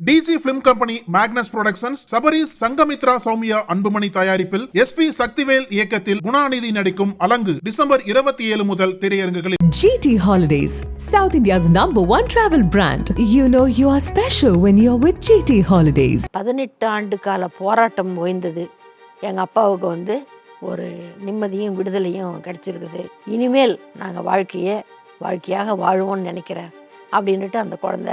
DG film company Magnus productions Sabaris Sangamithra Soumya Anbumani தயாரிப்பில் SP Sakthivel இயக்கத்தில் குணாநிதி நடிக்கும் அலங்கு December இருபத்தி ஏழு முதல் திரையரங்குகளில் GT Holidays, South India's number one travel brand. You know you are special when you're with GT Holidays. பதினெட்டு ஆண்டு கால போராட்டம் ஓய்ந்தது எங்கள் அப்பாவுக்கு வந்து ஒரு நிம்மதியும் விடுதலையும் கிடச்சிருக்குது இனிமேல் நாங்கள் வாழ்க்கையை வாழ்க்கையாக வாழ்வோம்னு நினைக்கிறேன் அப்படின்னுட்டு அந்த குழந்த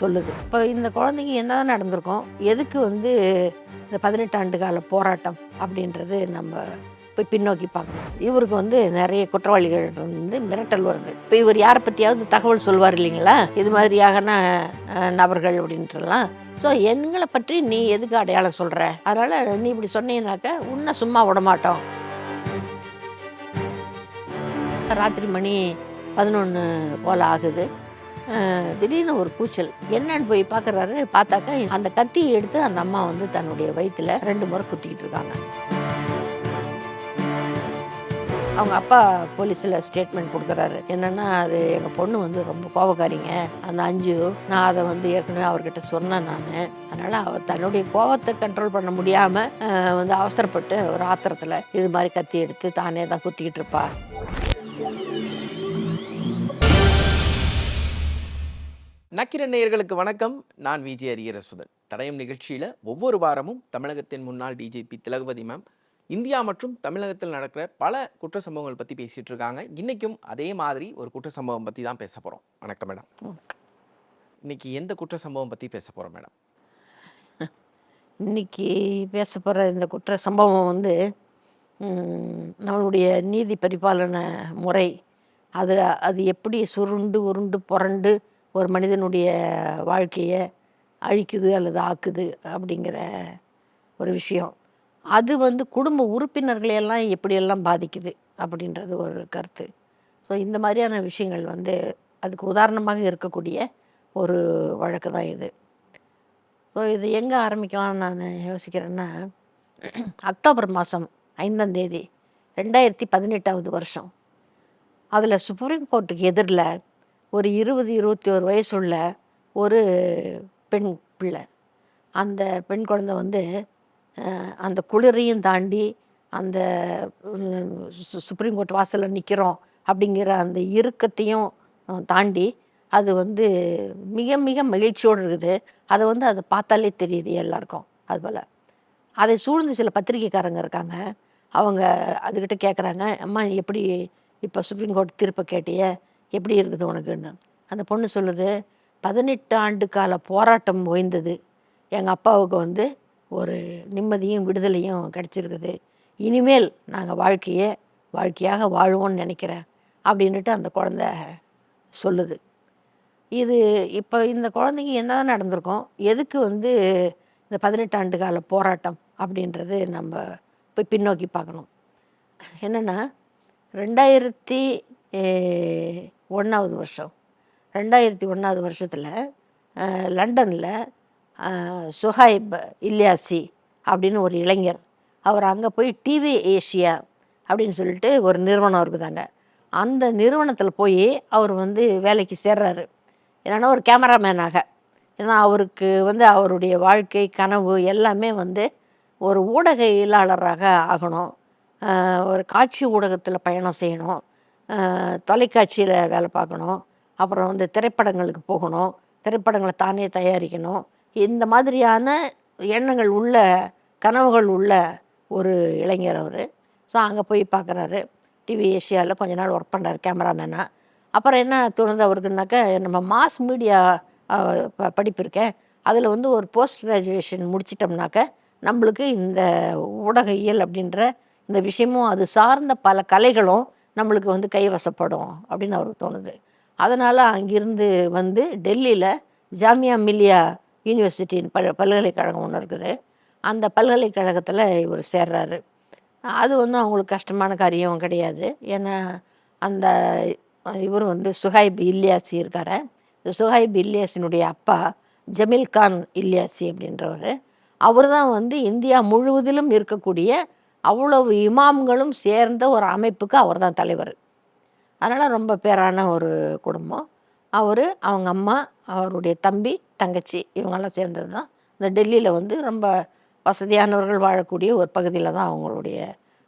சொல்லுது. இப்போ இந்த குழந்தைங்க என்னதான் நடந்திருக்கோம் எதுக்கு வந்து இந்த பதினெட்டு ஆண்டு கால போராட்டம் அப்படின்றது நம்ம போய் பின்னோக்கி பார்க்கணும். இவருக்கு வந்து நிறைய குற்றவாளிகள் வந்து மிரட்டல் வருது. இப்போ இவர் யாரை பற்றியாவது தகவல் சொல்வார் இல்லைங்களா? இது மாதிரியான நபர்கள் அப்படின்றலாம் ஸோ எங்களை பற்றி நீ எதுக்கு அடையாளம் சொல்கிற அதனால் நீ இப்படி சொன்னீங்கனாக்க உன்னை சும்மா விடமாட்டோம் ராத்திரி மணி பதினொன்று போல் ஆகுது. திடீர்னு ஒரு கூச்சல். என்னன்னு போய் பார்க்குறாரு பார்த்தாக்கா அந்த கத்தியை எடுத்து அந்த அம்மா வந்து தன்னுடைய வயிற்றில் ரெண்டு முறை குத்திக்கிட்டு இருக்காங்க. அவங்க அப்பா போலீஸில் ஸ்டேட்மெண்ட் கொடுக்குறாரு. என்னென்னா அது எங்கள் பொண்ணு வந்து ரொம்ப கோபக்காரிங்க. அந்த அஞ்சு நான் அதை வந்து ஏற்கனவே அவர்கிட்ட சொன்னேன் நான். அதனால் அவர் தன்னுடைய கோபத்தை கண்ட்ரோல் பண்ண முடியாமல் வந்து அவசரப்பட்டு ஒரு ஆத்திரத்தில் இது மாதிரி கத்தி எடுத்து தானே தான் குத்திக்கிட்டு இருப்பா. நக்கிரன் நேயர்களுக்கு வணக்கம். நான் விஜய் அரியரசுதன். தடயம் நிகழ்ச்சியில் ஒவ்வொரு வாரமும் தமிழகத்தின் முன்னாள் டிஜிபி திலகவதி மேம் இந்தியா மற்றும் தமிழகத்தில் நடக்கிற பல குற்ற சம்பவங்கள் பற்றி பேசிகிட்டு இருக்காங்க. இன்றைக்கும் அதே மாதிரி ஒரு குற்ற சம்பவம் பற்றி தான் பேச போகிறோம் வணக்கம் மேடம் இன்னைக்கு எந்த குற்ற சம்பவம் பற்றி பேச போகிறோம் மேடம் இன்னைக்கு பேச போகிற இந்த குற்ற சம்பவம் வந்து நம்மளுடைய நீதி பரிபாலன முறை. அது அது எப்படி சுருண்டு உருண்டு புரண்டு ஒரு மனிதனுடைய வாழ்க்கையை அழிக்குது அல்லது ஆக்குது அப்படிங்கிற ஒரு விஷயம். அது வந்து குடும்ப உறுப்பினர்களையெல்லாம் எப்படியெல்லாம் பாதிக்குது அப்படின்றது ஒரு கருத்து. ஸோ இந்த மாதிரியான விஷயங்கள் வந்து அதுக்கு உதாரணமாக இருக்கக்கூடிய ஒரு வழக்கு தான் இது. ஸோ இது எங்கே ஆரம்பிக்கலாம்னு நான் யோசிக்கிறேன்னா அக்டோபர் மாதம் ஐந்தாம் தேதி ரெண்டாயிரத்தி பதினெட்டாவது வருஷம். அதில் சுப்ரீம் கோர்ட்டுக்கு எதிரில் ஒரு இருபது இருபத்தி ஒரு வயசுள்ள ஒரு பெண் பிள்ளை. அந்த பெண் குழந்தை வந்து அந்த குளிரையும் தாண்டி அந்த சு- சுப்ரீம் கோர்ட் வாசலில் நிற்கிறோம் அப்படிங்கிற அந்த இறுக்கத்தையும் தாண்டி அது வந்து மிக மிக மகிழ்ச்சியோடு இருக்குது. அதை வந்து அதை பார்த்தாலே தெரியுது எல்லாருக்கும் அதுபோல் அதை சூழ்ந்து சில பத்திரிக்கைக்காரங்க இருக்காங்க. அவங்க அதுக்கிட்ட கேட்குறாங்க அம்மா எப்படி இப்போ சுப்ரீம் கோர்ட் தீர்ப்பை கேட்டியே? எப்படி இருக்குது உனக்குன்னு? அந்த பொண்ணு சொல்லுது பதினெட்டு ஆண்டு கால போராட்டம் ஓய்ந்தது. எங்கள் அப்பாவுக்கு வந்து ஒரு நிம்மதியும் விடுதலையும் கிடச்சிருக்குது இனிமேல் நாங்கள் வாழ்க்கையை வாழ்க்கையாக வாழ்வோம்னு நினைக்கிறேன் அப்படின்ட்டு அந்த குழந்த சொல்லுது. இது இப்போ இந்த குழந்தைக்கு என்னதான் நடந்திருக்கோம் எதுக்கு வந்து இந்த பதினெட்டு ஆண்டு கால போராட்டம் அப்படின்றது நம்ம போய் பின்னோக்கி பார்க்கணும். என்னென்னா ரெண்டாயிரத்தி ஒன்றாவது வருஷம். ரெண்டாயிரத்தி ஒன்றாவது வருஷத்தில் லண்டனில் சுஹைப் இல்லியாசி அப்படின்னு ஒரு இளைஞர் அவர் அங்கே போய் டிவி ஏஷியா அப்படின்னு சொல்லிட்டு ஒரு நிறுவனம் இருக்குதாங்க. அந்த நிறுவனத்தில் போய் அவர் வந்து வேலைக்கு சேர்றாரு. என்னன்னா ஒரு கேமராமேனாக ஏன்னா அவருக்கு வந்து அவருடைய வாழ்க்கை கனவு எல்லாமே வந்து ஒரு ஊடகையியலாளராக ஆகணும். ஒரு காட்சி ஊடகத்தில் பயணம் செய்யணும். தொலைக்காட்சியில் வேலை பார்க்கணும். அப்புறம் வந்து திரைப்படங்களுக்கு போகணும். திரைப்படங்களை தானே தயாரிக்கணும். இந்த மாதிரியான எண்ணங்கள் உள்ள கனவுகள் உள்ள ஒரு இளைஞர் அவர். ஸோ அங்கே போய் பார்க்குறாரு டிவி ஏஷியாவில் கொஞ்ச நாள் ஒர்க் பண்ணுறாரு கேமராமேனாக அப்புறம் என்ன தோணுது அவருக்குனாக்கா நம்ம மாஸ் மீடியா படிப்பு இருக்கே அதில் வந்து ஒரு போஸ்ட் கிராஜுவேஷன் முடிச்சிட்டோம்னாக்க நம்மளுக்கு இந்த ஊடக இயல் அப்படின்ற இந்த விஷயமும் அது சார்ந்த பல கலைகளும் நம்மளுக்கு வந்து கைவசப்படும் அப்படின்னு அவருக்கு தோணுது. அதனால் அங்கிருந்து வந்து டெல்லியில் ஜாமியா மில்லியா யூனிவர்சிட்டின்னு பல் பல்கலைக்கழகம் ஒன்று இருக்குது. அந்த பல்கலைக்கழகத்தில் இவர் சேர்றாரு. அது ஒன்றும் அவங்களுக்கு கஷ்டமான காரியம் கிடையாது. ஏன்னா அந்த இவர் வந்து சுஹைப் இல்லியாசி இருக்கார். இந்த சுஹைப் இல்லியாசினுடைய அப்பா ஜமீல் கான் இல்லியாசி அப்படின்றவர். அவர் தான் வந்து இந்தியா முழுவதிலும் இருக்கக்கூடிய அவ்வளவு இமாம்களும் சேர்ந்த ஒரு அமைப்புக்கு அவர் தான் தலைவர். அதனால் ரொம்ப பேரான ஒரு குடும்பம். அவர் அவங்க அம்மா அவருடைய தம்பி தங்கச்சி இவங்கெல்லாம் சேர்ந்தது தான் இந்த டெல்லியில் வந்து ரொம்ப வசதியானவர்கள் வாழக்கூடிய ஒரு பகுதியில் தான் அவங்களுடைய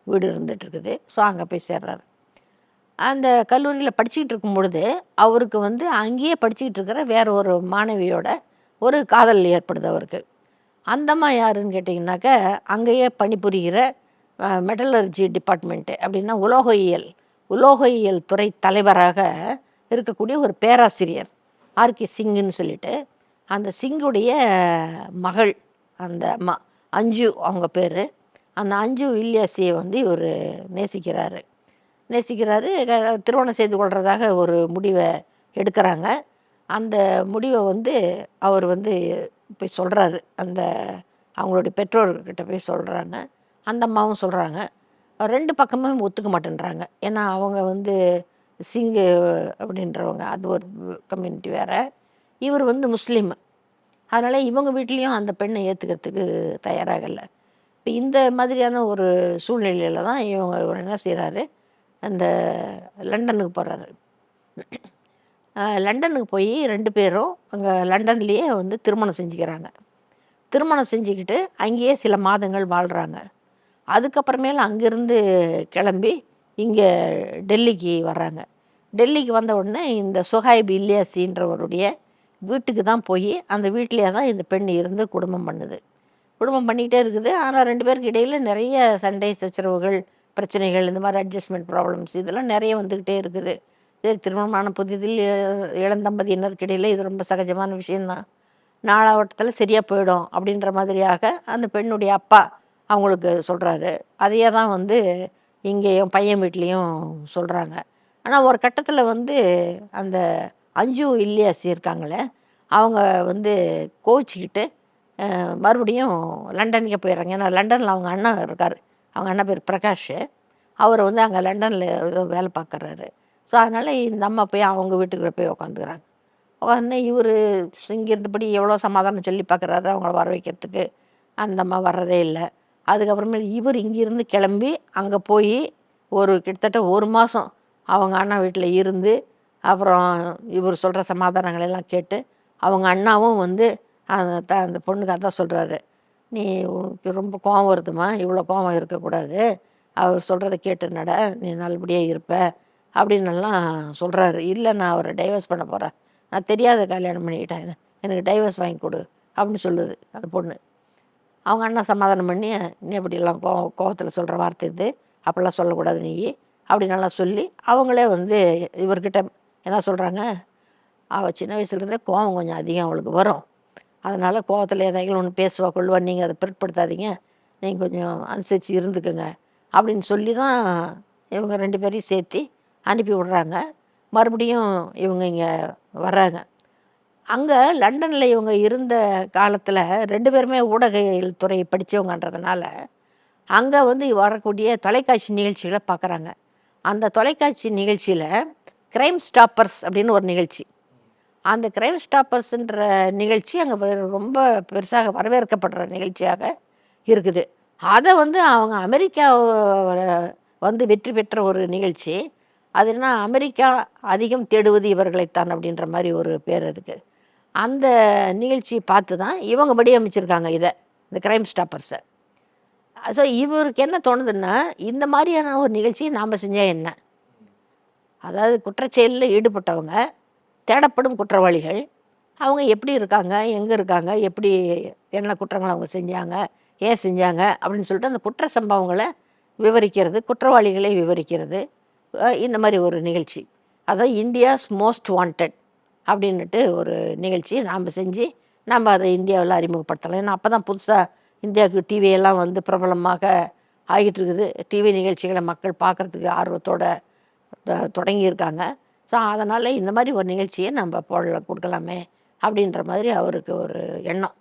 வீடு இருந்துகிட்ருக்குது. ஸோ அங்கே போய் சேர்றாரு. அந்த கல்லூரியில் படிச்சுக்கிட்டு இருக்கும் பொழுது அவருக்கு வந்து அங்கேயே படிச்சுக்கிட்டு இருக்கிற வேற ஒரு மாணவியோட ஒரு காதல் ஏற்படுது அவருக்கு. அந்தம்மா யாருன்னு கேட்டிங்கனாக்கா அங்கேயே பணிபுரிகிற மெட்டலர்ஜி டிபார்ட்மெண்ட்டு அப்படின்னா உலோகயியல் உலோகயியல் துறை தலைவராக இருக்கக்கூடிய ஒரு பேராசிரியர் ஆர்கே சிங்குன்னு சொல்லிட்டு அந்த சிங்குடைய மகள் அந்த ம அஞ்சு அவங்க பேர் அந்த அஞ்சு இல்லியாசியை வந்து இவர் நேசிக்கிறாரு. நேசிக்கிறாரு திருமணம் செய்து கொள்கிறதாக ஒரு முடிவை எடுக்கிறாங்க. அந்த முடிவை வந்து அவர் வந்து போய் சொல்கிறாரு அந்த அவங்களுடைய பெற்றோர்கிட்ட போய் சொல்கிறாங்க அந்த அம்மாவும் சொல்கிறாங்க ரெண்டு பக்கமும் ஒத்துக்க மாட்டேன்றாங்க. ஏன்னா அவங்க வந்து சிங்கு அப்படின்றவங்க. அது ஒரு கம்யூனிட்டி வேறு. இவர் வந்து முஸ்லீம். அதனால் இவங்க வீட்லேயும் அந்த பெண்ணை ஏற்றுக்கிறதுக்கு தயாராகலை. இப்போ இந்த மாதிரியான ஒரு சூழ்நிலையில் தான் இவங்க இவர் என்ன செய்கிறாரு அந்த லண்டனுக்கு போகிறாரு லண்டனுக்கு போய் ரெண்டு பேரும் அங்கே லண்டன்லேயே வந்து திருமணம் செஞ்சுக்கிறாங்க. திருமணம் செஞ்சுக்கிட்டு அங்கேயே சில மாதங்கள் வாழ்கிறாங்க அதுக்கப்புறமேல அங்கேருந்து கிளம்பி இங்கே டெல்லிக்கு வர்றாங்க. டெல்லிக்கு வந்த உடனே இந்த சுஹைப் இல்லியாசின்றவருடைய வீட்டுக்கு தான் போய் அந்த வீட்டிலேயே தான் இந்த பெண் இருந்து குடும்பம் பண்ணுது. குடும்பம் பண்ணிக்கிட்டே இருக்குது. ஆனால் ரெண்டு பேருக்கு இடையில் நிறைய சண்டை சச்சரவுகள் பிரச்சனைகள் இந்த மாதிரி அட்ஜஸ்ட்மெண்ட் ப்ராப்ளம்ஸ் இதெல்லாம் நிறைய வந்துக்கிட்டே இருக்குது. சரி திருமணமான புதிதில் இளந்தம்பதியினருக்கு இடையில் இது ரொம்ப சகஜமான விஷயந்தான் நாளாவட்டத்தில் சரியாக போயிடும் அப்படின்ற மாதிரியாக அந்த பெண்ணுடைய அப்பா அவங்களுக்கு சொல்கிறாரு அதையே தான் வந்து இங்கேயும் பையன் வீட்லேயும் சொல்கிறாங்க ஆனால் ஒரு கட்டத்தில் வந்து அந்த அஞ்சு இல்லியாசி இருக்காங்களே அவங்க வந்து கோச்சிக்கிட்டு மறுபடியும் லண்டனுக்கே போயிடுறாங்க. ஏன்னா லண்டனில் அவங்க அண்ணன் இருக்கார். அவங்க அண்ணன் பேர் பிரகாஷ். அவர் வந்து அங்கே லண்டனில் ஏதோ வேலை பார்க்குறாரு ஸோ அதனால் இந்த அம்மா போய் அவங்க வீட்டுக்குள்ளே போய் உக்காந்துக்கிறாங்க. உடனே இவர் இங்கே இருந்தபடி எவ்வளோ சமாதானம் சொல்லி பார்க்குறாரு அவங்கள வர வைக்கிறதுக்கு. அந்த அம்மா வர்றதே இல்லை. அதுக்கப்புறமேல் இவர் இங்கேருந்து கிளம்பி அங்கே போய் ஒரு கிட்டத்தட்ட ஒரு மாதம் அவங்க அண்ணா வீட்டில் இருந்து அப்புறம் இவர் சொல்கிற சமாதானங்கள் எல்லாம் கேட்டு அவங்க அண்ணாவும் வந்து அந்த த அந்த பொண்ணுக்கு அதான் சொல்கிறாரு நீ உனக்கு ரொம்ப கோவம் வருதுமா இவ்வளோ கோவம் இருக்கக்கூடாது. அவர் சொல்கிறத கேட்டு நட நீ நல்லபடியாக இருப்ப அப்படின்னுலாம் சொல்கிறாரு இல்லை நான் அவரை டைவர்ஸ் பண்ண போகிறேன் நான் தெரியாத கல்யாணம் பண்ணிக்கிட்டேன். எனக்கு டைவர்ஸ் வாங்கி கொடு அப்படின்னு சொல்லுது அந்த பொண்ணு. அவங்க அண்ணன் சமாதானம் பண்ணி நீ அப்படிலாம் கோ கோவத்தில் சொல்கிற வார்த்தை இது அப்படிலாம் சொல்லக்கூடாது நீ அப்படின்னெல்லாம் சொல்லி அவங்களே வந்து இவர்கிட்ட என்ன சொல்கிறாங்க அவள் சின்ன வயசுலேருந்தே கோவம் கொஞ்சம் அதிகம் அவளுக்கு வரும். அதனால் கோவத்தில் ஏதாவது ஒன்று பேசுவா கொள்வா நீங்கள் அதை பிற்படுத்தாதீங்க நீங்கள் கொஞ்சம் அனுசரித்து இருந்துக்குங்க அப்படின்னு சொல்லி தான் இவங்க ரெண்டு பேரையும் சேர்த்து அனுப்பி விடுறாங்க. மறுபடியும் இவங்க இங்கே வர்றாங்க. அங்கே லண்டனில் இவங்க இருந்த காலத்தில் ரெண்டு பேருமே ஊடகவியல் துறை படித்தவங்கன்றதுனால அங்கே வந்து வரக்கூடிய தொலைக்காட்சி நிகழ்ச்சிகளை பார்க்குறாங்க அந்த தொலைக்காட்சி நிகழ்ச்சியில் கிரைம் ஸ்டாப்பர்ஸ் அப்படின்னு ஒரு நிகழ்ச்சி. அந்த கிரைம் ஸ்டாப்பர்ஸ்ன்ற நிகழ்ச்சி அங்கே ரொம்ப பெருசாக வரவேற்கப்படுற நிகழ்ச்சியாக இருக்குது. அதை வந்து அவங்க அமெரிக்கா வந்து வெற்றி பெற்ற ஒரு நிகழ்ச்சி. அது என்ன அமெரிக்கா அதிகம் தேடுவது இவர்களைத்தான் அப்படின்ற மாதிரி ஒரு பேர் அதுக்கு. அந்த நிகழ்ச்சி பார்த்து தான் இவங்க வடிவமைச்சிருக்காங்க இதை இந்த கிரைம் ஸ்டாப்பர்ஸை ஸோ இவருக்கு என்ன தோணுதுன்னா இந்த மாதிரியான ஒரு நிகழ்ச்சியை நாம் செஞ்சால் என்ன? அதாவது குற்றச்செயலில் ஈடுபட்டவங்க தேடப்படும் குற்றவாளிகள் அவங்க எப்படி இருக்காங்க எங்கே இருக்காங்க எப்படி என்ன குற்றங்கள் அவங்க செஞ்சாங்க ஏன் செஞ்சாங்க அப்படின்னு சொல்லிட்டு அந்த குற்ற சம்பவங்களை விவரிக்கிறது குற்றவாளிகளை விவரிக்கிறது இந்த மாதிரி ஒரு நிகழ்ச்சி. அதான் இந்தியாஸ் மோஸ்ட் வாண்டட். அப்படின்னுட்டு ஒரு நிகழ்ச்சி நாம் செஞ்சு நம்ம அதை இந்தியாவில் அறிமுகப்படுத்தலாம். ஏன்னா அப்போ தான் புதுசாக இந்தியாவுக்கு டிவியெல்லாம் வந்து பிரபலமாக ஆகிட்டு இருக்குது. டிவி நிகழ்ச்சிகளை மக்கள் பார்க்குறதுக்கு ஆர்வத்தோட தொடங்கியிருக்காங்க ஸோ அதனால் இந்த மாதிரி ஒரு நிகழ்ச்சியை நம்ம போடல கொடுக்கலாமே அப்படின்ற மாதிரி அவருக்கு ஒரு எண்ணம்.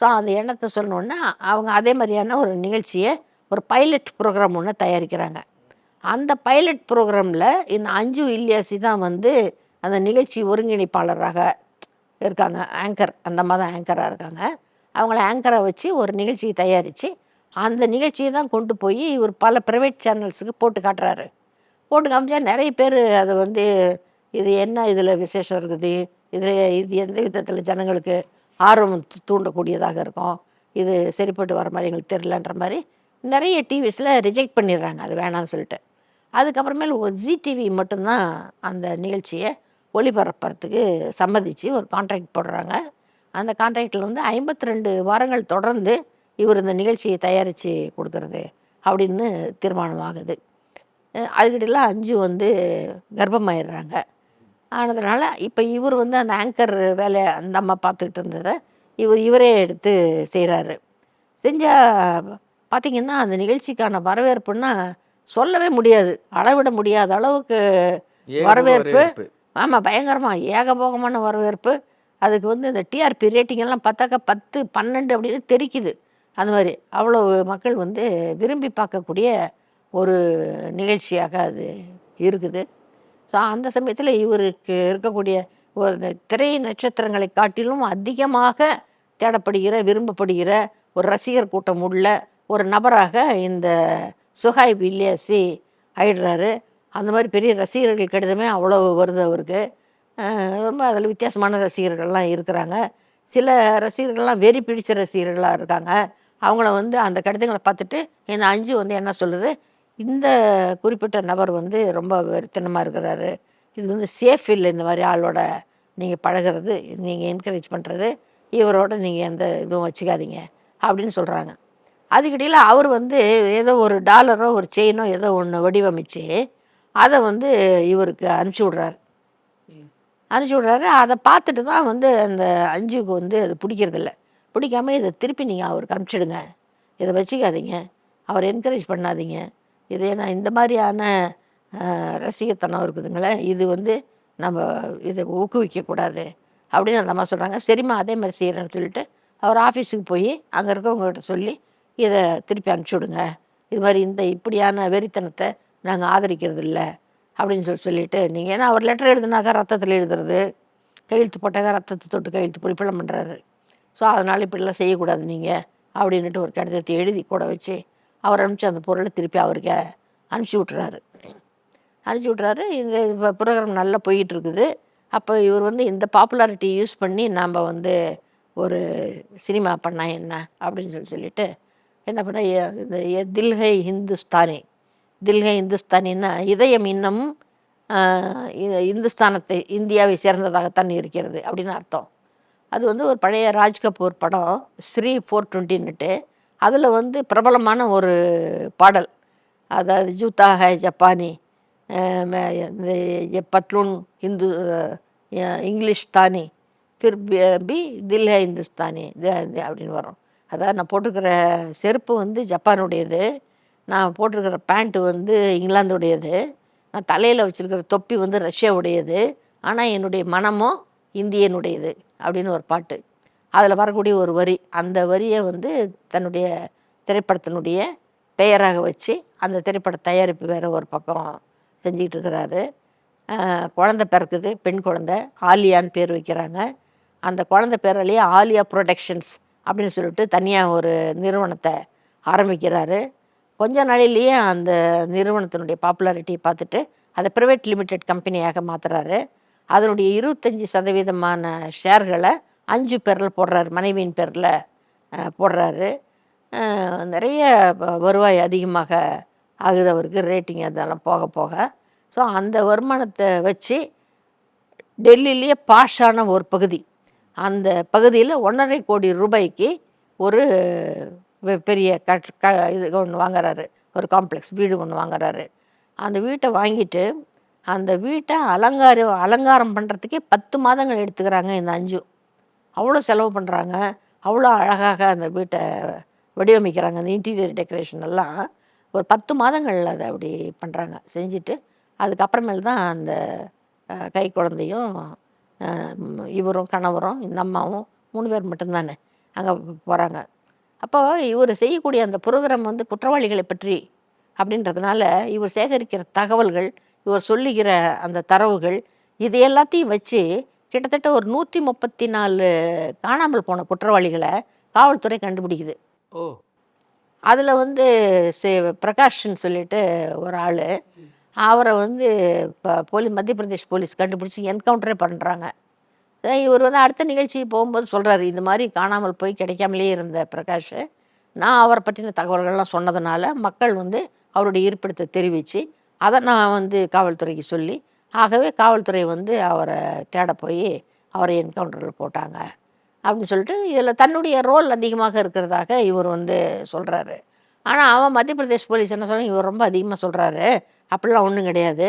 ஸோ அந்த எண்ணத்தை சொல்லணுன்னா அவங்க அதே மாதிரியான ஒரு நிகழ்ச்சியை ஒரு பைலட் ப்ரோக்ராம் ஒன்று தயாரிக்கிறாங்க. அந்த பைலட் ப்ரோக்ராமில் இந்த அஞ்சு இல்லியாசி தான் வந்து அந்த நிகழ்ச்சி ஒருங்கிணைப்பாளராக இருக்காங்க. ஆங்கர் அந்த மாதிரி தான் ஆங்கராக இருக்காங்க. அவங்கள ஆங்கரை வச்சு ஒரு நிகழ்ச்சியை தயாரித்து அந்த நிகழ்ச்சியை தான் கொண்டு போய் இவர் பல ப்ரைவேட் சேனல்ஸுக்கு போட்டு காட்டுறாரு. போட்டு காமிச்சா நிறைய பேர் அதை வந்து இது என்ன இதில் விசேஷம் இருக்குது? இதில் இது எந்த விதத்தில் ஜனங்களுக்கு ஆர்வம் தூண்டக்கூடியதாக இருக்கும்? இது சரிப்பட்டு வர மாதிரி எங்களுக்கு தெரிலன்ற மாதிரி நிறைய டிவிஸில் ரிஜெக்ட் பண்ணிடுறாங்க. அது வேணாம்னு சொல்லிட்டு. அதுக்கப்புறமேல் ஜி டிவி மட்டும்தான் அந்த நிகழ்ச்சியை ஒளிபரப்புறதுக்கு சம்மதிச்சு ஒரு கான்ட்ராக்ட் போடுறாங்க. அந்த கான்ட்ராக்டில் வந்து ஐம்பத்தி ரெண்டு வாரங்கள் தொடர்ந்து இவர் இந்த நிகழ்ச்சியை தயாரித்து கொடுக்கறது அப்படின்னு தீர்மானமாகுது. அதுக்கிட்டலாம் அஞ்சு வந்து கர்ப்பமாயிடுறாங்க. ஆனதுனால இப்போ இவர் வந்து அந்த ஆங்கர் வேலையை அந்த அம்மா பார்த்துக்கிட்டு இருந்ததை இவர் இவரே எடுத்து செய்கிறாரு செஞ்சால் பார்த்தீங்கன்னா அந்த நிகழ்ச்சிக்கான வரவேற்புன்னா சொல்லவே முடியாது. அளவிட முடியாத அளவுக்கு வரவேற்பு. ஆமாம் பயங்கரமாக ஏகபோகமான வரவேற்பு. அதுக்கு வந்து இந்த டிஆர்பி ரேட்டிங் எல்லாம் பார்த்தாக்கா பத்து பன்னெண்டு அப்படின்னு தெரிக்குது. அந்த மாதிரி அவ்வளோ மக்கள் வந்து விரும்பி பார்க்கக்கூடிய ஒரு நிகழ்ச்சியாக அது இருக்குது. ஸோ அந்த சமயத்தில் இவருக்கு இருக்கக்கூடிய ஒரு திரை நட்சத்திரங்களை காட்டிலும் அதிகமாக தேடப்படுகிற விரும்பப்படுகிற ஒரு ரசிகர் கூட்டம் உள்ள ஒரு நபராக இந்த சுஹாய் வில்லியாசி ஆயிடுறாரு. அந்த மாதிரி பெரிய ரசிகர்கள் கடிதமே அவ்வளோ வருது அவருக்கு. ரொம்ப அதில் வித்தியாசமான ரசிகர்கள்லாம் இருக்கிறாங்க. சில ரசிகர்கள்லாம் வெறி பிடிச்ச ரசிகர்களாக இருக்காங்க. அவங்கள வந்து அந்த கடிதங்களை பார்த்துட்டு இந்த அஞ்சு வந்து என்ன சொல்லுது? இந்த குறிப்பிட்ட நபர் வந்து ரொம்ப வெறித்தனமாக இருக்கிறாரு. இது வந்து சேஃப் இல்லை இந்த மாதிரி ஆளோட நீங்கள் பழகுறது நீங்கள் என்கரேஜ் பண்ணுறது இவரோட நீங்கள் எந்த இதுவும் வச்சுக்காதீங்க அப்படின்னு சொல்கிறாங்க அதுக்கிடையில் அவர் வந்து ஏதோ ஒரு டாலரோ ஒரு செயினோ ஏதோ ஒன்று வடிவமைச்சு அதை வந்து இவருக்கு அனுப்பிச்சி விட்றாரு. அனுப்பிச்சி விட்றாரு. அதை பார்த்துட்டு தான் வந்து அந்த அஞ்சுக்கு வந்து அது பிடிக்கிறதில்ல. பிடிக்காம இதை திருப்பி நீங்கள் அவருக்கு அனுப்பிச்சிடுங்க. இதை வச்சுக்காதீங்க. அவர் என்கரேஜ் பண்ணாதீங்க. இது ஏன்னா இந்த மாதிரியான ரசிகத்தனம் இருக்குதுங்களே இது வந்து நம்ம இதை ஊக்குவிக்கக்கூடாது அப்படின்னு அந்த அம்மா சொல்கிறாங்க சரிம்மா அதே மாதிரி செய்கிறேன்னு சொல்லிட்டு அவர் ஆஃபீஸுக்கு போய் அங்கே இருக்கிறவங்ககிட்ட சொல்லி இதை திருப்பி அனுப்பிச்சி விடுங்க. இது மாதிரி இந்த இப்படியான வெறித்தனத்தை நாங்கள் ஆதரிக்கிறது இல்லை அப்படின்னு சொல்லி சொல்லிட்டு நீங்கள் ஏன்னா அவர் லெட்டர் எழுதுனாக்கா ரத்தத்தில் எழுதுறது கையெழுத்து போட்டாக்கா ரத்தத்தை தொட்டு கையெழுத்து போய் இப்படிலாம் பண்ணுறாரு ஸோ அதனால் இப்படிலாம் செய்யக்கூடாது நீங்கள் அப்படின்ட்டு ஒரு கடிதத்தை எழுதி கூட வச்சு அவர் அனுப்பிச்சு அந்த பொருளை திருப்பி அவருக்கு அனுப்பிச்சி விட்றாரு அனுப்பிச்சி விட்றாரு இந்த ப்ரோக்ராம் நல்லா போயிட்டு இருக்குது அப்போ இவர் வந்து இந்த பாப்புலாரிட்டி யூஸ் பண்ணி நாம் வந்து ஒரு சினிமா பண்ணால் என்ன அப்படின்னு சொல்லி சொல்லிட்டு என்ன பண்ண இந்த தில்ஹை ஹிந்துஸ்தானி தில்கே இந்துஸ்தானின் இதயம் இன்னும் இந்துஸ்தானத்தை இந்தியாவை சேர்ந்ததாகத்தான் இருக்கிறது அப்படின்னு அர்த்தம். அது வந்து ஒரு பழைய ராஜ்கபூர் படம் ஸ்ரீ ஃபோர் டுவெண்ட்டின்னுட்டு அதில் வந்து பிரபலமான ஒரு பாடல். அதாவது ஜூதா ஹே ஜப்பானி பட்லூன் இந்து இங்கிலீஷ் தானி பிர் பி தில் ஹே இந்துஸ்தானி அப்படின்னு வரும். அதாவது நான் போட்டிருக்கிற செருப்பு வந்து ஜப்பானுடையது. நான் போட்டிருக்கிற பேண்ட்டு வந்து இங்கிலாந்துடையது. நான் தலையில் வச்சுருக்கிற தொப்பி வந்து ரஷ்யாவுடையது. ஆனால் என்னுடைய மனமும் இந்தியனுடையது அப்படின்னு ஒரு பாட்டு. அதில் வரக்கூடிய ஒரு வரி அந்த வரியை வந்து தன்னுடைய திரைப்படத்தினுடைய பெயராக வச்சு அந்த திரைப்பட தயாரிப்பு வேறு ஒரு பக்கம் செஞ்சிகிட்டு இருக்கிறாரு குழந்த குழந்தை பிறக்குது பெண் குழந்தை ஆலியான்னு பேர் வைக்கிறாங்க. அந்த குழந்தை பேராலேயே ஆலியா ப்ரொடக்ஷன்ஸ் அப்படின்னு சொல்லிட்டு தனியாக ஒரு நிறுவனத்தை ஆரம்பிக்கிறாரு. கொஞ்ச நாளிலேயே அந்த நிறுவனத்தினுடைய பாப்புலாரிட்டியை பார்த்துட்டு அதை ப்ரைவேட் லிமிடெட் கம்பெனியாக மாற்றுறாரு அதனுடைய இருபத்தஞ்சி சதவீதமான ஷேர்களை அஞ்சு பேரில் போடுறாரு மனைவியின் பேரில் போடுறாரு. நிறைய வருவாய் அதிகமாக ஆகுது அவருக்கு ரேட்டிங் அதெல்லாம் போக போக. ஸோ அந்த வருமானத்தை வச்சு டெல்லியிலேயே பாஷான ஒரு பகுதி. அந்த பகுதியில் ஒன்றரை கோடி ரூபாய்க்கு ஒரு பெரிய கட் க இது ஒன்று வாங்குறாரு. ஒரு காம்ப்ளெக்ஸ் வீடு ஒன்று வாங்குறாரு. அந்த வீட்டை வாங்கிட்டு அந்த வீட்டை அலங்காரம் அலங்காரம் பண்ணுறதுக்கே பத்து மாதங்கள் எடுத்துக்கிறாங்க இந்த அஞ்சு. அவ்வளோ செலவு பண்ணுறாங்க அவ்வளோ அழகாக அந்த வீட்டை வடிவமைக்கிறாங்க. அந்த இன்டீரியர் டெக்கரேஷன் எல்லாம் ஒரு பத்து மாதங்கள் அதை அப்படி பண்ணுறாங்க செஞ்சுட்டு அதுக்கப்புறமேல் தான் அந்த கை குழந்தையும் இவரும் கணவரும் இந்த அம்மாவும் மூணு பேர் மட்டும்தானே அங்கே போகிறாங்க அப்போ இவர் செய்யக்கூடிய அந்த ப்ரோக்ராம் வந்து குற்றவாளிகளை பற்றி அப்படின்றதுனால இவர் சேகரிக்கிற தகவல்கள் இவர் சொல்லுகிற அந்த தரவுகள் இது எல்லாத்தையும் வச்சு கிட்டத்தட்ட ஒரு நூற்றி முப்பத்தி நாலு காணாமல் போன குற்றவாளிகளை காவல்துறை கண்டுபிடிக்குது. ஓ. அதில் வந்து பிரகாஷ்ன்னு சொல்லிட்டு ஒரு ஆள் அவரை வந்து இப்போ போலி மத்திய பிரதேஷ் போலீஸ் கண்டுபிடிச்சி என்கவுண்டரே பண்ணுறாங்க இவர் வந்து அடுத்த நிகழ்ச்சி போகும்போது சொல்கிறாரு இந்த மாதிரி காணாமல் போய் கிடைக்காமலே இருந்த பிரகாஷ் நான் அவரை பற்றின தகவல்கள்லாம் சொன்னதுனால மக்கள் வந்து அவருடைய இருப்பிடத்தை தெரிவித்து அதை நான் வந்து காவல்துறைக்கு சொல்லி ஆகவே காவல்துறை வந்து அவரை தேட போய் அவரை என்கவுண்டரில் போட்டாங்க. அப்படின்னு சொல்லிட்டு இதில் தன்னுடைய ரோல் அதிகமாக இருக்கிறதாக இவர் வந்து சொல்கிறாரு ஆனால் அவன் மத்திய பிரதேஷ் போலீஸ் என்ன சொல்ல இவர் ரொம்ப அதிகமாக சொல்கிறாரு அப்படிலாம் ஒன்றும் கிடையாது.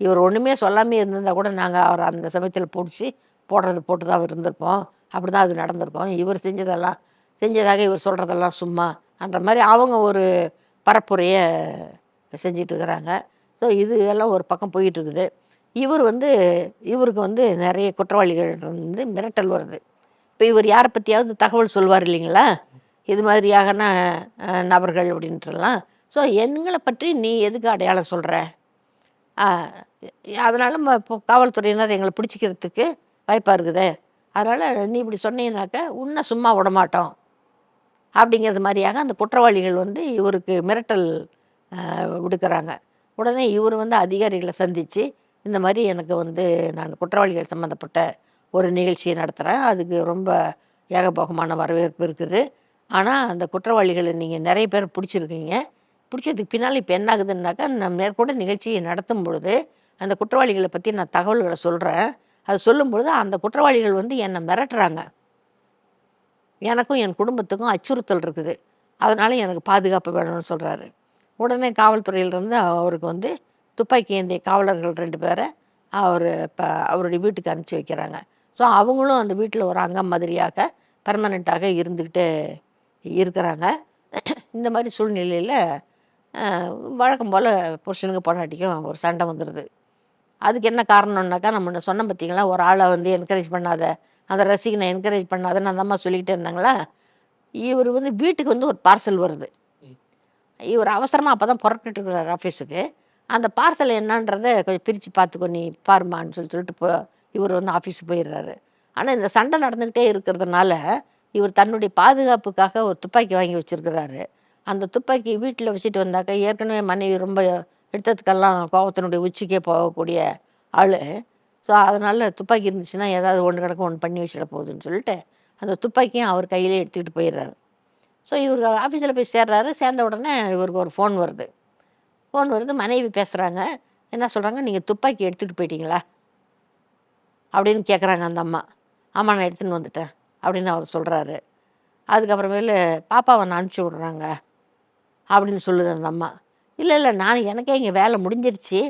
இவர் ஒன்றுமே சொல்லாமே இருந்திருந்தால் கூட நாங்கள் அவரை அந்த சமயத்தில் பிடிச்சி போடுறது போட்டு தான் இருந்திருப்போம். அப்படி தான் அது நடந்திருக்கும். இவர் செஞ்சதெல்லாம் செஞ்சதாக இவர் சொல்கிறதெல்லாம் சும்மா. அந்த மாதிரி அவங்க ஒரு பரப்புரையை செஞ்சிட்டு இருக்கிறாங்க. ஸோ இது எல்லாம் ஒரு பக்கம் போயிட்டுருக்குது இவர் வந்து இவருக்கு வந்து நிறைய குற்றவாளிகள் வந்து மிரட்டல் வருது. இப்போ இவர் யாரை பற்றியாவது தகவல் சொல்வார் இல்லைங்களா? இது மாதிரியான நபர்கள் அப்படின்ட்டுலாம் ஸோ எங்களை பற்றி நீ எதுக்கு அடையாளம் சொல்கிற அதனால் இப்போ காவல்துறையினர் எங்களை பிடிச்சிக்கிறதுக்கு வாய்ப்பாக இருக்குது. அதனால் நீ இப்படி சொன்னீங்கன்னாக்க உன்னை சும்மா விட மாட்டோம் அப்படிங்கிறது மாதிரியாக அந்த குற்றவாளிகள் வந்து இவருக்கு மிரட்டல் விடுக்கிறாங்க. உடனே இவர் வந்து அதிகாரிகளை சந்தித்து இந்த மாதிரி எனக்கு வந்து நான் குற்றவாளிகள் சம்மந்தப்பட்ட ஒரு நிகழ்ச்சியை நடத்துகிறேன் அதுக்கு ரொம்ப ஏகபோகமான வரவேற்பு இருக்குது. ஆனால் அந்த குற்றவாளிகளை நீங்கள் நிறைய பேர் பிடிச்சிருக்கீங்க. பிடிச்சதுக்கு பின்னால் இப்போ என்ன ஆகுதுன்னாக்கா நான் மேற்கூட நிகழ்ச்சியை நடத்தும் பொழுது அந்த குற்றவாளிகளை பற்றி நான் தகவல்களை சொல்கிறேன் அது சொல்லும் பொழுது அந்த குற்றவாளிகள் வந்து என்னை மிரட்டுறாங்க. எனக்கும் என் குடும்பத்துக்கும் அச்சுறுத்தல் இருக்குது. அதனால எனக்கு பாதுகாப்பு வேணும்னு சொல்கிறாரு உடனே காவல்துறையிலிருந்து அவருக்கு வந்து துப்பாக்கி ஏந்திய காவலர்கள் ரெண்டு பேரை அவர் இப்போ அவருடைய வீட்டுக்கு அனுப்பிச்சி வைக்கிறாங்க. ஸோ அவங்களும் அந்த வீட்டில் ஒரு அங்கம் மாதிரியாக பர்மனெண்ட்டாக இருந்துக்கிட்டு இருக்கிறாங்க. இந்த மாதிரி சூழ்நிலையில் வழக்கம் போல் புருஷனுக்கு பொண்டாட்டிக்கும் ஒரு சண்டை வந்துடுது அதுக்கு என்ன காரணம்னாக்கா நம்ம முன்ன சொன்ன பார்த்தீங்களா ஒரு ஆளை வந்து என்கரேஜ் பண்ணாத அந்த ரசிகனை என்கரேஜ் பண்ணாதன்னு அந்த அம்மா சொல்லிக்கிட்டே இருந்தாங்களா இவர் வந்து வீட்டுக்கு வந்து ஒரு பார்சல் வருது. இவர் அவசரமாக அப்போ தான் புறப்பட்டுட்டு இருக்கிறார் ஆஃபீஸுக்கு அந்த பார்சல் என்னன்றதை கொஞ்சம் பிரித்து பார்த்துக்கோ நீ பாருமான்னு சொல்லி சொல்லிட்டு இப்போ இவர் வந்து ஆஃபீஸுக்கு போயிடுறாரு. ஆனால் இந்த சண்டை நடந்துக்கிட்டே இருக்கிறதுனால இவர் தன்னுடைய பாதுகாப்புக்காக ஒரு துப்பாக்கி வாங்கி வச்சிருக்கிறாரு. அந்த துப்பாக்கி வீட்டில் வச்சுட்டு வந்தாக்க ஏற்கனவே மனைவி ரொம்ப எடுத்ததுக்கெல்லாம் கோபத்தினுடைய உச்சிக்கே போகக்கூடிய ஆள். ஸோ அதனால் துப்பாக்கி இருந்துச்சுன்னா ஏதாவது ஒன்று கிடக்கும் ஒன்று பண்ணி வச்சிட போகுதுன்னு சொல்லிட்டு அந்த துப்பாக்கியும் அவர் கையிலே எடுத்துக்கிட்டு போயிடுறாரு. ஸோ இவர் ஆஃபீஸில் போய் சேர்றாரு. சேர்ந்த உடனே இவருக்கு ஒரு ஃபோன் வருது. ஃபோன் வருது. மனைவி பேசுகிறாங்க என்ன சொல்கிறாங்க நீங்கள் துப்பாக்கி எடுத்துகிட்டு போயிட்டீங்களா? அப்படின்னு கேட்குறாங்க அந்த அம்மா. ஆமாம் நான் எடுத்துன்னு வந்துட்டேன் அப்படின்னு அவர் சொல்கிறாரு அதுக்கப்புறமேலு பாப்பாவை நான் அனுப்பிச்சி விட்றாங்க அப்படின்னு சொல்லுது அந்த அம்மா. இல்லை இல்லை. நான் எனக்கே இங்கே வேலை முடிஞ்சிருச்சு.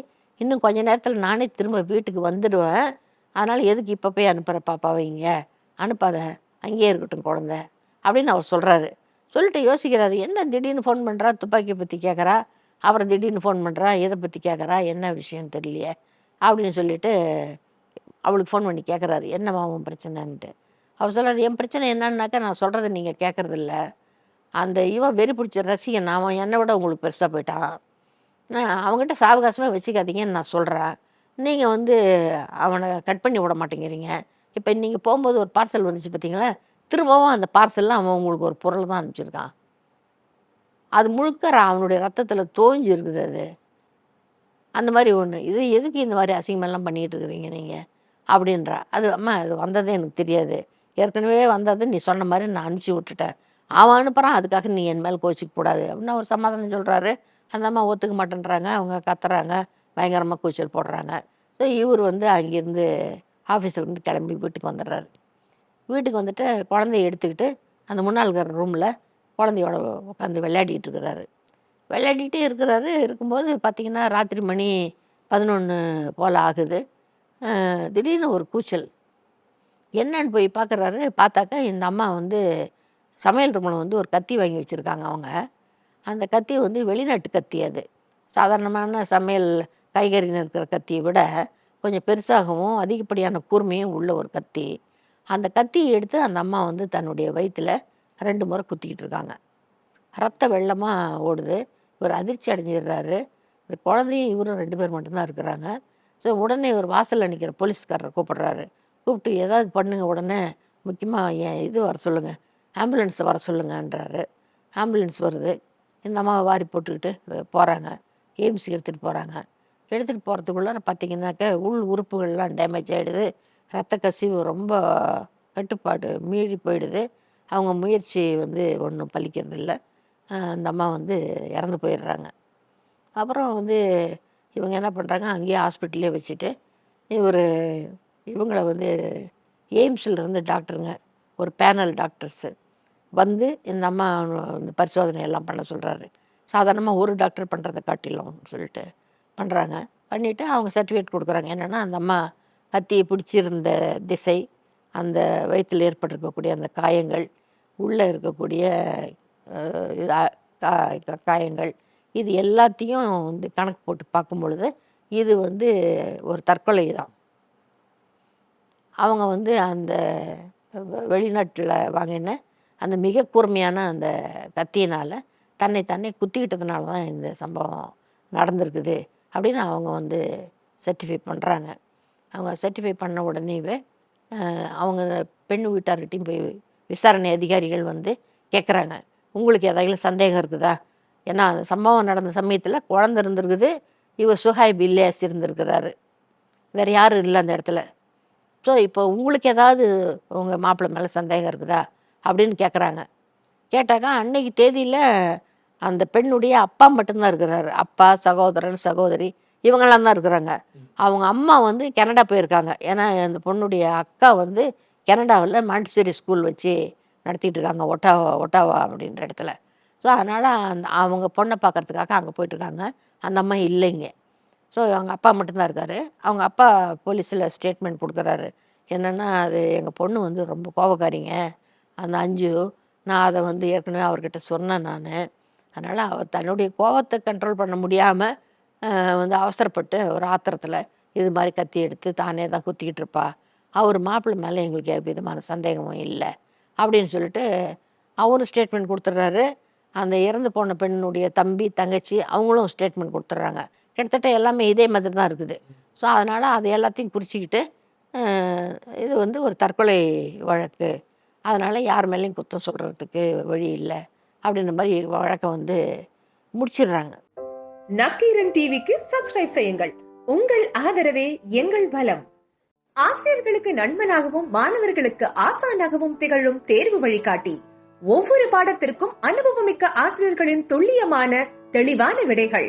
இன்னும் கொஞ்ச நேரத்தில் நானே திரும்ப வீட்டுக்கு வந்துடுவேன் அதனால் எதுக்கு இப்போ போய் அனுப்புகிற பாப்பாவை இங்கே? அனுப்பாத. அங்கேயே இருக்கட்டும் குழந்த. அப்படின்னு அவர் சொல்கிறாரு சொல்லிட்டு யோசிக்கிறாரு. என்ன திடீர்னு ஃபோன் பண்ணுறா துப்பாக்கியை பற்றி கேட்குறா அவரை திடீர்னு ஃபோன் பண்ணுறா எதை பற்றி கேட்குறா என்ன விஷயம் தெரியலையே அப்படின்னு சொல்லிட்டு அவளுக்கு ஃபோன் பண்ணி கேட்குறாரு என்னம்மா உன் பிரச்சனைன்ட்டு. அவர் சொல்கிறார் என் பிரச்சனை என்னன்னாக்கா நான் சொல்கிறத நீங்கள் கேட்குறதில்ல அந்த இவன் வெறி பிடிச்ச ரசிகன் அவன் என்னை விட உங்களுக்கு பெருசாக போயிட்டான் நான் அவங்ககிட்ட சாவகாசமே வச்சுக்காதீங்கன்னு நான் சொல்கிறேன் நீங்கள் வந்து அவனை கட் பண்ணி விட மாட்டேங்கிறீங்க. இப்போ நீங்கள் போகும்போது ஒரு பார்சல் வந்துச்சு பார்த்தீங்களா திரும்பவும் அந்த பார்சல்லாம் அவன் உங்களுக்கு ஒரு பொருள் தான் அனுப்பிச்சிருக்கான். அது முழுக்க அவனுடைய ரத்தத்தில் தோஞ்சு இருக்குது அது. அந்த மாதிரி ஒன்று இது எதுக்கு இந்த மாதிரி அசிங்கமெல்லாம் பண்ணிகிட்டு இருக்கிறீங்க நீங்கள் அப்படின்றா. அது அம்மா அது வந்ததே எனக்கு தெரியாது. ஏற்கனவே வந்தது நீ சொன்ன மாதிரி நான் அனுப்பிச்சி விட்டுட்டேன். அவன் அனுப்புகிறான் அதுக்காக நீ என் மேல் கோச்சிக்க கூடாது. அப்படின்னு அவர் சமாதானம் சொல்கிறாரு அந்த அம்மா ஒத்துக்க மாட்டேன்றாங்க. அவங்க கத்துறாங்க. பயங்கரமாக கூச்சல் போடுறாங்க. ஸோ இவர் வந்து அங்கேருந்து ஆஃபீஸில் கிளம்பி வீட்டுக்கு வந்துடுறாரு. வீட்டுக்கு வந்துட்டு குழந்தைய எடுத்துக்கிட்டு அந்த முன்னாள் ரூமில் குழந்தையோட உட்காந்து விளையாடிட்டு இருக்கிறாரு. விளையாடிட்டே இருக்கிறாரு. இருக்கும்போது பார்த்தீங்கன்னா ராத்திரி மணி பதினொன்று போல் ஆகுது. திடீர்னு ஒரு கூச்சல். என்னன்னு போய் பார்க்குறாரு பார்த்தாக்கா இந்த அம்மா வந்து சமையல் ரூமில் வந்து ஒரு கத்தி வாங்கி வச்சுருக்காங்க அவங்க. அந்த கத்தி வந்து வெளிநாட்டு கத்தி அது. சாதாரணமான சமையல் காய்கறி இருக்கிற கத்தியை விட கொஞ்சம் பெருசாகவும் அதிகப்படியான கூர்மையும் உள்ள ஒரு கத்தி. அந்த கத்தியை எடுத்து அந்த அம்மா வந்து தன்னுடைய வயிற்றில் ரெண்டு முறை குத்திக்கிட்டு இருக்காங்க. ரத்த வெள்ளமாக ஓடுது. இவர் அதிர்ச்சி அடைஞ்சிடுறாரு. இவர் குழந்தையும் இவரும் ரெண்டு பேர் மட்டும்தான் இருக்கிறாங்க. ஸோ உடனே இவர் வாசலில் நிற்கிற போலீஸ்காரரை கூப்பிடுறாரு. கூப்பிட்டு ஏதாவது பண்ணுங்க உடனே. முக்கியமாக என் இது வர சொல்லுங்கள் ஆம்புலன்ஸ் வர சொல்லுங்கன்றாரு. ஆம்புலன்ஸ் வருது. இந்த அம்மாவை வாரி போட்டுக்கிட்டு போகிறாங்க எய்ம்ஸுக்கு எடுத்துகிட்டு போகிறாங்க எடுத்துகிட்டு போகிறதுக்குள்ளார பார்த்தீங்கன்னாக்க உள் உறுப்புகள்லாம் டேமேஜ் ஆகிடுது ரத்த கசிவு ரொம்ப கட்டுப்பாடு மீறி போயிடுது. அவங்க முயற்சி வந்து ஒன்றும் பலிக்கிறதில்ல. அந்த அம்மா வந்து இறந்து போயிடுறாங்க. அப்புறம் வந்து இவங்க என்ன பண்ணுறாங்க அங்கேயே ஹாஸ்பிட்டல்லே வச்சுட்டு இவர் இவங்களை வந்து எய்ம்ஸில் இருந்து டாக்டருங்க ஒரு பேனல் டாக்டர்ஸு வந்து இந்த அம்மா இந்த பரிசோதனை எல்லாம் பண்ண சொல்கிறாரு சாதாரணமாக ஒரு டாக்டர் பண்ணுறதை காட்டிலும் சொல்லிட்டு பண்ணுறாங்க பண்ணிவிட்டு அவங்க சர்டிஃபிகேட் கொடுக்குறாங்க. என்னென்னா அந்த அம்மா கத்தியை பிடிச்சிருந்த திசை அந்த வயிற்றில் ஏற்பட்டிருக்கக்கூடிய அந்த காயங்கள் உள்ளே இருக்கக்கூடிய இது, காயங்கள் இது எல்லாத்தையும் வந்து கணக்கு போட்டு பார்க்கும் பொழுது இது வந்து ஒரு தற்கொலை தான் அவங்க வந்து அந்த வெளிநாட்டில் வாங்கின அந்த மிக கூர்மையான அந்த கத்தியினால் தன்னை தன்னை குத்திக்கிட்டதுனால தான் இந்த சம்பவம் நடந்திருக்குது அப்படின்னு அவங்க வந்து சர்டிஃபை பண்ணுறாங்க அவங்க சர்டிஃபை பண்ண உடனேவே அவங்க பெண் வீட்டார்கிட்டையும் போய் விசாரணை அதிகாரிகள் வந்து கேட்குறாங்க உங்களுக்கு ஏதாவது சந்தேகம் இருக்குதா? ஏன்னா அந்த சம்பவம் நடந்த சமயத்தில் குழந்தை இருந்திருக்குது இவர் சுஹாய் பில்லேஸ் இருந்திருக்கிறாரு. வேறு யாரும் இல்லை அந்த இடத்துல. ஸோ இப்போ உங்களுக்கு ஏதாவது உங்கள் மாப்பிள்ளை மேலே சந்தேகம் இருக்குதா? அப்படின்னு கேட்குறாங்க கேட்டாக்கா அன்னைக்கு தேதியில் அந்த பெண்ணுடைய அப்பா மட்டும்தான் இருக்கிறாரு. அப்பா சகோதரன் சகோதரி இவங்கெல்லாம் தான் இருக்கிறாங்க. அவங்க அம்மா வந்து கனடா போயிருக்காங்க. ஏன்னா அந்த பொண்ணுடைய அக்கா வந்து கனடாவில் மாண்டிசேரி ஸ்கூல் வச்சு நடத்திட்டு இருக்காங்க ஒட்டாவா ஒட்டாவா அப்படின்ற இடத்துல. ஸோ அதனால் அந்த அவங்க பொண்ணை பார்க்கறதுக்காக அங்கே போயிட்டுருக்காங்க அந்த அம்மா இல்லைங்க. ஸோ அவங்க அப்பா மட்டும்தான் இருக்கார். அவங்க அப்பா போலீஸில் ஸ்டேட்மெண்ட் கொடுக்குறாரு. என்னென்னா அது எங்கள் பொண்ணு வந்து ரொம்ப கோபக்காரிங்க அந்த அஞ்சு நான் அதை வந்து ஏற்கனவே அவர்கிட்ட சொன்னேன் நான். அதனால் அவர் தன்னுடைய கோபத்தை கண்ட்ரோல் பண்ண முடியாமல் வந்து அவசரப்பட்டு ஒரு ஆத்திரத்தில் இது மாதிரி கத்தி எடுத்து தானே தான் குத்திக்கிட்டு இருப்பா. அவர் மாப்பிள்ளை மேலே எங்களுக்கு விதமான சந்தேகமும் இல்லை. அப்படின்னு சொல்லிட்டு அவரும் ஸ்டேட்மெண்ட் கொடுத்துட்றாரு அந்த இறந்து போன பெண்ணுடைய தம்பி தங்கச்சி அவங்களும் ஸ்டேட்மெண்ட் கொடுத்துட்றாங்க கிட்டத்தட்ட எல்லாமே இதே மாதிரி தான் இருக்குது. ஸோ அதனால் அது எல்லாத்தையும் குறிச்சிக்கிட்டு இது வந்து ஒரு தற்கொலை வழக்கு. அதனால் யார் மேலேயும் குத்தம் சொல்கிறதுக்கு வழி இல்லை. அப்படின்ற மாதிரி வழக்கை வந்து முடிச்சிடுறாங்க. நக்கீரன் டிவிக்கு சப்ஸ்கிரைப் செய்யுங்கள். உங்கள் ஆதரவே எங்கள் பலம் ஆசிரியர்களுக்கு நண்பனாகவும் மாணவர்களுக்கு ஆசானாகவும் திகழும் தேர்வு வழிகாட்டி. ஒவ்வொரு பாடத்திற்கும் அனுபவமிக்க ஆசிரியர்களின் துல்லியமான தெளிவான விடைகள்.